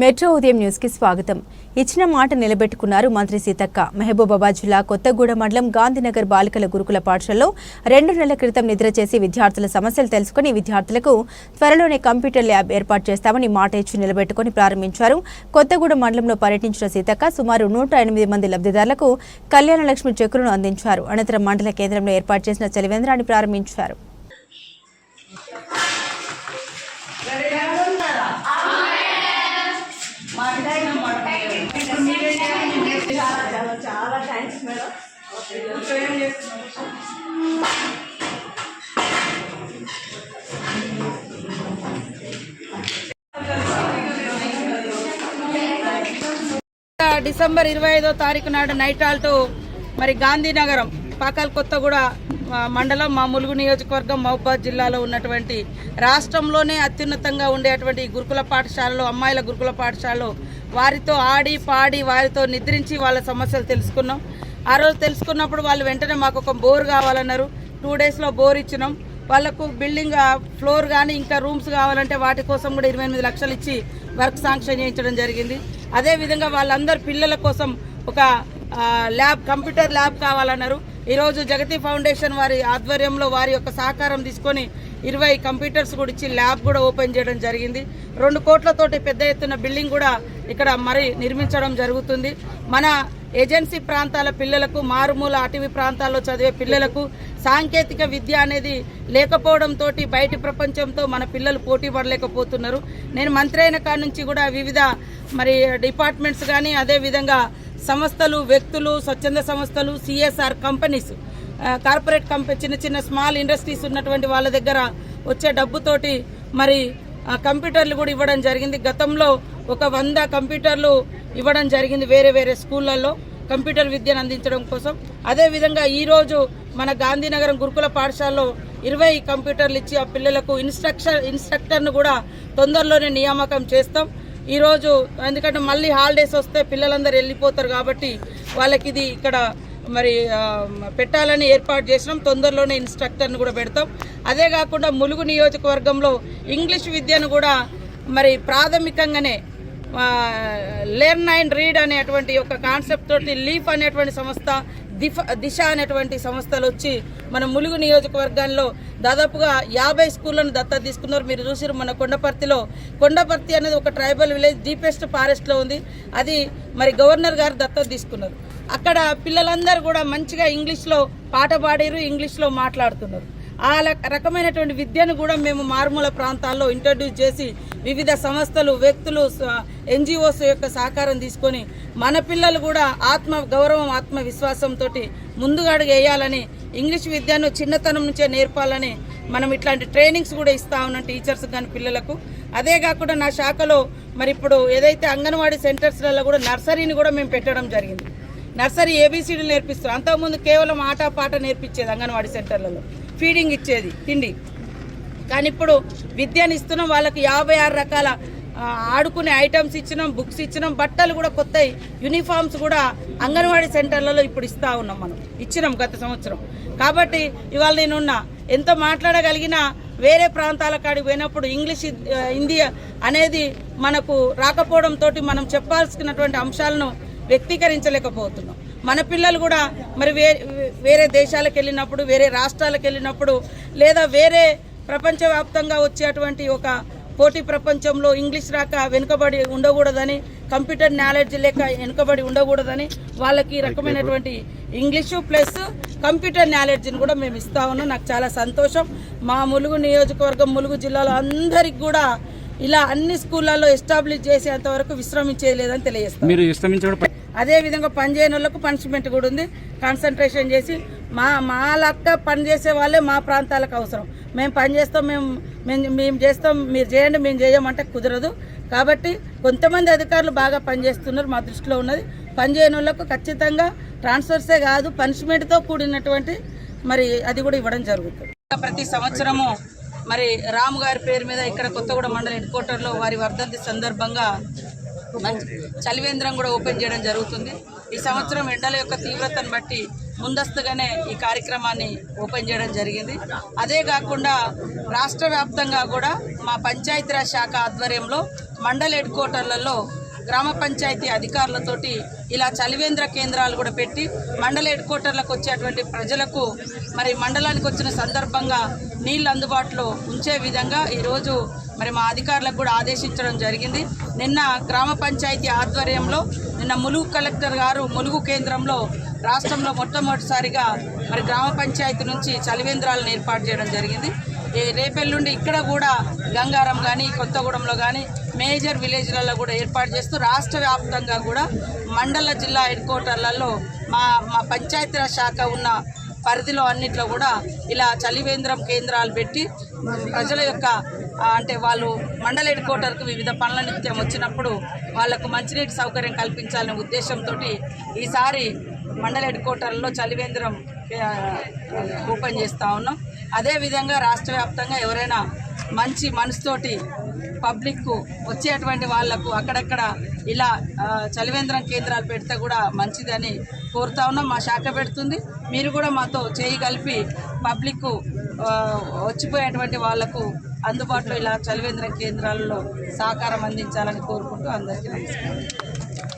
Metro ఉదయం న్యూస్కి స్వాగతం. ఇచ్చిన మాట నిలబెట్టుకున్నారు మంత్రి సీతక్క. మహబూబాబాద్ జిల్లా కొత్తగూడ మండలం గాంధీనగర్ బాలికల గురుకుల పాఠశాలలో రెండు నెలల క్రితం నిద్ర చేసి విద్యార్థుల సమస్యలు తెలుసుకుని విద్యార్థులకు త్వరలోనే కంప్యూటర్ ల్యాబ్ ఏర్పాటు చేస్తామని మాట ఇచ్చి నిలబెట్టుకుని ప్రారంభించారు. కొత్తగూడ మండలంలో పర్యటించిన సీతక్క సుమారు నూట ఎనిమిది మంది లబ్ధిదారులకు కళ్యాణ లక్ష్మి చెక్కులను అందించారు. అనంతరం మండల కేంద్రంలో ఏర్పాటు చేసిన చలివేంద్రాన్ని ప్రారంభించారు. డిసెంబర్ ఇరవై ఐదో తారీఖు నాడు నైట్ ఆల్ట్ మరి గాంధీనగరం పాకాల కొత్తగూడ మండలం మా ములుగు నియోజకవర్గం మహబాద్ జిల్లాలో ఉన్నటువంటి రాష్ట్రంలోనే అత్యున్నతంగా ఉండేటువంటి గురుకుల పాఠశాలలో అమ్మాయిల గురుకుల పాఠశాలలో వారితో ఆడి పాడి వారితో నిద్రించి వాళ్ళ సమస్యలు తెలుసుకున్నాం. ఆ రోజు తెలుసుకున్నప్పుడు వాళ్ళు వెంటనే మాకు ఒక బోర్ కావాలన్నారు. టూ డేస్లో బోర్ ఇచ్చినాం. వాళ్ళకు బిల్డింగ్ ఫ్లోర్ కానీ ఇంకా రూమ్స్ కావాలంటే వాటి కోసం కూడా ఇరవై ఎనిమిది లక్షలు ఇచ్చి వర్క్ శాంక్షన్ చేయించడం జరిగింది. అదేవిధంగా వాళ్ళందరు పిల్లల కోసం ఒక ల్యాబ్ కంప్యూటర్ ల్యాబ్ కావాలన్నారు. ఈరోజు జగతి ఫౌండేషన్ వారి ఆధ్వర్యంలో వారి యొక్క సహకారం తీసుకొని ఇరవై కంప్యూటర్స్ కూడా ఇచ్చి ల్యాబ్ కూడా ఓపెన్ చేయడం జరిగింది. రెండు కోట్లతోటి పెద్ద ఎత్తున బిల్డింగ్ కూడా ఇక్కడ మరి నిర్మించడం జరుగుతుంది. మన ఏజెన్సీ ప్రాంతాల పిల్లలకు మారుమూల అటవీ ప్రాంతాల్లో చదివే పిల్లలకు సాంకేతిక విద్య అనేది లేకపోవడంతో బయటి ప్రపంచంతో మన పిల్లలు పోటీ పడలేకపోతున్నారు. నేను మంత్రి అయిన కాడ నుంచి కూడా వివిధ మరి డిపార్ట్మెంట్స్ కానీ అదేవిధంగా సంస్థలు వ్యక్తులు స్వచ్ఛంద సంస్థలు సిఎస్ఆర్ కంపెనీస్ కార్పొరేట్ కంపెనీ చిన్న చిన్న స్మాల్ ఇండస్ట్రీస్ ఉన్నటువంటి వాళ్ళ దగ్గర వచ్చే డబ్బుతోటి మరి కంప్యూటర్లు కూడా ఇవ్వడం జరిగింది. గతంలో ఒక వంద కంప్యూటర్లు ఇవ్వడం జరిగింది వేరే వేరే స్కూళ్ళల్లో. కంప్యూటర్ విద్యను అందించడం కోసం. అదేవిధంగా ఈరోజు మన గాంధీనగరం గురుకుల పాఠశాలలో ఇరవై కంప్యూటర్లు ఇచ్చి ఆ పిల్లలకు ఇన్స్ట్రక్షన్ ఇన్స్ట్రక్టర్ను కూడా తొందరలోనే నియామకం చేస్తాం. ఈరోజు ఎందుకంటే మళ్ళీ హాలిడేస్ వస్తే పిల్లలందరూ వెళ్ళిపోతారు కాబట్టి వాళ్ళకి ఇది ఇక్కడ మరి పెట్టాలని ఏర్పాటు చేసినాం. తొందరలోనే ఇన్స్ట్రక్టర్ను కూడా పెడతాం. అదే కాకుండా ములుగు నియోజకవర్గంలో ఇంగ్లీష్ విద్యను కూడా మరి ప్రాథమికంగానే లెర్న్ అండ్ రీడ్ అనేటువంటి ఒక కాన్సెప్ట్ తోటి లీఫ్ అనేటువంటి సంస్థ దిఫ దిశ అనేటువంటి సంస్థలు వచ్చి మన ములుగు నియోజకవర్గాల్లో దాదాపుగా యాభై స్కూళ్ళను దత్తత తీసుకున్నారు. మీరు చూసారు మన కొండపర్తిలో. కొండపర్తి అనేది ఒక ట్రైబల్ విలేజ్ డీపెస్ట్ ఫారెస్ట్లో ఉంది. అది మరి గవర్నర్ గారు దత్తా తీసుకున్నారు. అక్కడ పిల్లలందరూ కూడా మంచిగా ఇంగ్లీష్లో పాట పాడారు ఇంగ్లీష్లో మాట్లాడుతున్నారు. ఆ రకమైనటువంటి విద్యను కూడా మేము మారుమూల ప్రాంతాల్లో ఇంట్రడ్యూస్ చేసి వివిధ సంస్థలు వ్యక్తులు ఎన్జిఓస్ యొక్క సహకారం తీసుకొని మన పిల్లలు కూడా ఆత్మ గౌరవం ఆత్మవిశ్వాసంతో ముందుగాడు ముందుగా అడుగు వేయాలని ఇంగ్లీష్ విద్యను చిన్నతనం నుంచే నేర్పాలని మనం ఇట్లాంటి ట్రైనింగ్స్ కూడా ఇస్తా ఉన్నాం టీచర్స్ కానీ పిల్లలకు. అదే కాకుండా నా శాఖలో మరి ఇప్పుడు ఏదైతే అంగన్వాడీ సెంటర్స్లలో కూడా నర్సరీని కూడా మేము పెట్టడం జరిగింది. నర్సరీ ఏబీసీడీలు నేర్పిస్తాం అంతకుముందు కేవలం ఆట పాట నేర్పించేది అంగన్వాడీ సెంటర్లలో. ఫీడింగ్ ఇచ్చేది తిండి. కానీ ఇప్పుడు విద్యను ఇస్తున్నాం వాళ్ళకి యాభై ఆరు రకాల ఆడుకునే ఐటమ్స్ ఇచ్చినాం బుక్స్ ఇచ్చినాం బట్టలు కూడా కొత్త యూనిఫామ్స్ కూడా అంగన్వాడీ సెంటర్లలో ఇప్పుడు ఇస్తా ఉన్నాం మనం ఇచ్చినాం గత సంవత్సరం. కాబట్టి ఇవాళ నేనున్నా ఎంత మాట్లాడగలిగినా వేరే ప్రాంతాల కాడికి పోయినప్పుడు ఇంగ్లీష్ హిందీ అనేది మనకు రాకపోవడంతో మనం చెప్పాల్సినటువంటి అంశాలను వ్యక్తీకరించలేకపోతున్నాం. మన పిల్లలు కూడా మరి వేరే దేశాలకు వెళ్ళినప్పుడు వేరే రాష్ట్రాలకు వెళ్ళినప్పుడు లేదా వేరే ప్రపంచవ్యాప్తంగా వచ్చేటువంటి ఒక పోటీ ప్రపంచంలో ఇంగ్లీష్ రాక వెనుకబడి ఉండకూడదని కంప్యూటర్ నాలెడ్జ్ లేక వెనుకబడి ఉండకూడదని వాళ్ళకి ఈ రకమైనటువంటి ఇంగ్లీషు ప్లస్ కంప్యూటర్ నాలెడ్జ్ని కూడా మేము ఇస్తా ఉన్నాం. నాకు చాలా సంతోషం. మా ములుగు నియోజకవర్గం ములుగు జిల్లాలో అందరికి కూడా ఇలా అన్ని స్కూళ్ళల్లో ఎస్టాబ్లిష్ చేసేంత వరకు విశ్రమించేది లేదని తెలియజేస్తాం. మీరు విశ్రమించడం అదేవిధంగా అదే విధంగా పనిచేయని వాళ్ళకు పనిష్మెంట్ కూడా ఉంది. కాన్సన్ట్రేషన్ చేసి మా మా లక్క పని చేసే వాళ్ళే మా ప్రాంతాలకు అవసరం. మేము పని చేస్తాం మేము మేము మేము చేస్తాం మీరు చేయండి మేము చేయమంటే కుదరదు. కాబట్టి కొంతమంది అధికారులు బాగా పనిచేస్తున్నారు మా దృష్టిలో ఉన్నది. పనిచేయని వాళ్ళకు ఖచ్చితంగా ట్రాన్స్ఫర్సే కాదు పనిష్మెంట్తో కూడినటువంటి మరి అది కూడా ఇవ్వడం జరుగుతుంది. ప్రతి సంవత్సరము మరి రాము గారి పేరు మీద ఇక్కడ కొత్తగూడ మండల హెడ్ క్వార్టర్లో వారి వర్ధంతి సందర్భంగా చలివేంద్రం కూడా ఓపెన్ చేయడం జరుగుతుంది. ఈ సంవత్సరం ఎండల యొక్క తీవ్రతను బట్టి ముందస్తుగానే ఈ కార్యక్రమాన్ని ఓపెన్ చేయడం జరిగింది. అదే కాకుండా రాష్ట్ర వ్యాప్తంగా కూడా మా పంచాయతీరాజ్ శాఖ ఆధ్వర్యంలో మండల హెడ్ క్వార్టర్లలో గ్రామ పంచాయతీ అధికారులతోటి ఇలా చలివేంద్ర కేంద్రాలు కూడా పెట్టి మండల హెడ్ క్వార్టర్లకు వచ్చేటువంటి ప్రజలకు మరి మండలానికి వచ్చిన సందర్భంగా నీళ్ళు అందుబాటులో ఉంచే విధంగా ఈరోజు మరి మా అధికారులకు కూడా ఆదేశించడం జరిగింది. నిన్న గ్రామ పంచాయతీ ఆధ్వర్యంలో నిన్న ములుగు కలెక్టర్ గారు ములుగు కేంద్రంలో రాష్ట్రంలో మొట్టమొదటిసారిగా మరి గ్రామ పంచాయతీ నుంచి చలివేంద్రాలను ఏర్పాటు చేయడం జరిగింది. ఈ రేపెల్లుండి ఇక్కడ కూడా గంగారం కానీ కొత్తగూడెంలో కానీ మేజర్ విలేజ్లలో కూడా ఏర్పాటు చేస్తూ రాష్ట్ర వ్యాప్తంగా కూడా మండల జిల్లా హెడ్ క్వార్టర్లలో మా మా పంచాయతీరాజ్ శాఖ ఉన్న పరిధిలో అన్నిట్లో కూడా ఇలా చలివేంద్రం కేంద్రాలు పెట్టి ప్రజల యొక్క అంటే వాళ్ళు మండల హెడ్ క్వార్టర్కు వివిధ పనుల నిత్యం వచ్చినప్పుడు వాళ్ళకు మంచినీటి సౌకర్యం కల్పించాలనే ఉద్దేశంతో ఈసారి మండల హెడ్ క్వార్టర్లో చలివేంద్రం ఓపెన్ చేస్తూ ఉన్నాం. అదేవిధంగా రాష్ట్ర వ్యాప్తంగా ఎవరైనా మంచి మనసుతోటి పబ్లిక్కు వచ్చేటువంటి వాళ్ళకు అక్కడక్కడ ఇలా చలివేంద్రం కేంద్రాలు పెడితే కూడా మంచిదని కోరుతా ఉన్నాం. మా శాఖ పెడుతుంది. మీరు కూడా మాతో చేయి కలిపి పబ్లిక్కు వచ్చిపోయేటువంటి వాళ్ళకు అందుబాటులో ఇలా చలివేంద్ర కేంద్రాలలో సహకారం అందించాలని కోరుకుంటూ అందరికీ నమస్కారం.